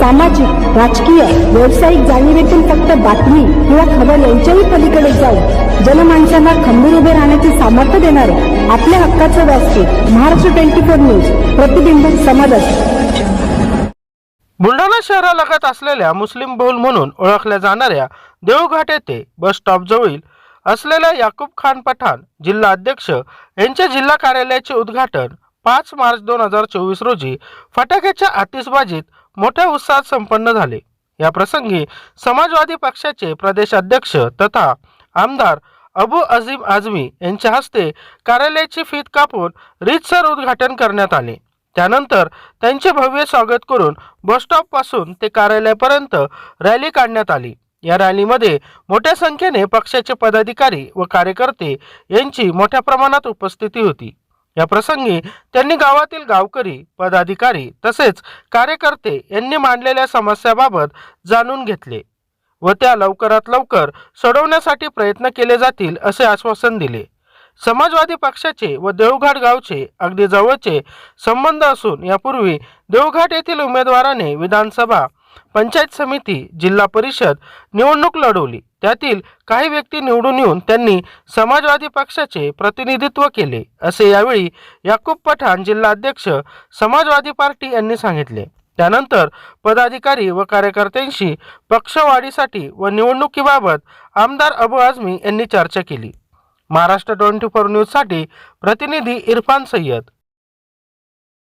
सामाजिक राजकीय व्यावसायिक जाणीवेतून फक्त बातमी किंवा खबर यांच्याही पलीकडे जाऊन जनमानसांना खंबीर उभे राहण्याचे सामर्थ्य देणारे आपल्या हक्काचं व्यासपीठ महाराष्ट्र ट्वेंटी फोर न्यूज प्रतिबिंब समाजात. बुलढाणा शहरालगत असलेल्या मुस्लिम बहुल म्हणून ओळखल्या जाणाऱ्या देवघाट येथे बस स्टॉप जवळील असलेल्या याकूब खान पठाण जिल्हा अध्यक्ष यांच्या जिल्हा कार्यालयाचे उद्घाटन पाच मार्च दोन हजार चोवीस रोजी फटाक्याच्या आतिषबाजीत मोठ्या उत्साहात संपन्न झाले. या प्रसंगी समाजवादी पक्षाचे प्रदेशाध्यक्ष तथा आमदार अबू अझीम आझमी यांच्या हस्ते कार्यालयाची फीत कापून रीतसर उद्घाटन करण्यात आले. त्यानंतर त्यांचे भव्य स्वागत करून बसस्टॉपपासून ते कार्यालयापर्यंत रॅली काढण्यात आली. या रॅलीमध्ये मोठ्या संख्येने पक्षाचे पदाधिकारी व कार्यकर्ते यांची मोठ्या प्रमाणात उपस्थिती होती. या प्रसंगी त्यांनी गावातील गावकरी पदाधिकारी तसेच कार्यकर्ते यांनी मांडलेल्या समस्याबाबत जाणून घेतले व त्या लवकरात लवकर सोडवण्यासाठी प्रयत्न केले जातील असे आश्वासन दिले. समाजवादी पक्षाचे व देवघाट गावचे अगदी जवळचे संबंध असून यापूर्वी देवघाट येथील उमेदवाराने विधानसभा पंचायत समिती जिल्हा परिषद निवडणूक लढवली. त्यातील काही व्यक्ती निवडून येऊन त्यांनी समाजवादी पक्षाचे प्रतिनिधित्व केले असे यावेळी याकूब पठाण जिल्हा अध्यक्ष समाजवादी पार्टी यांनी सांगितले. त्यानंतर पदाधिकारी व कार्यकर्त्यांशी पक्षवाढीसाठी व निवडणुकीबाबत आमदार अबू आझमी यांनी चर्चा केली. महाराष्ट्र ट्वेंटी फोर न्यूजसाठी प्रतिनिधी इरफान सय्यद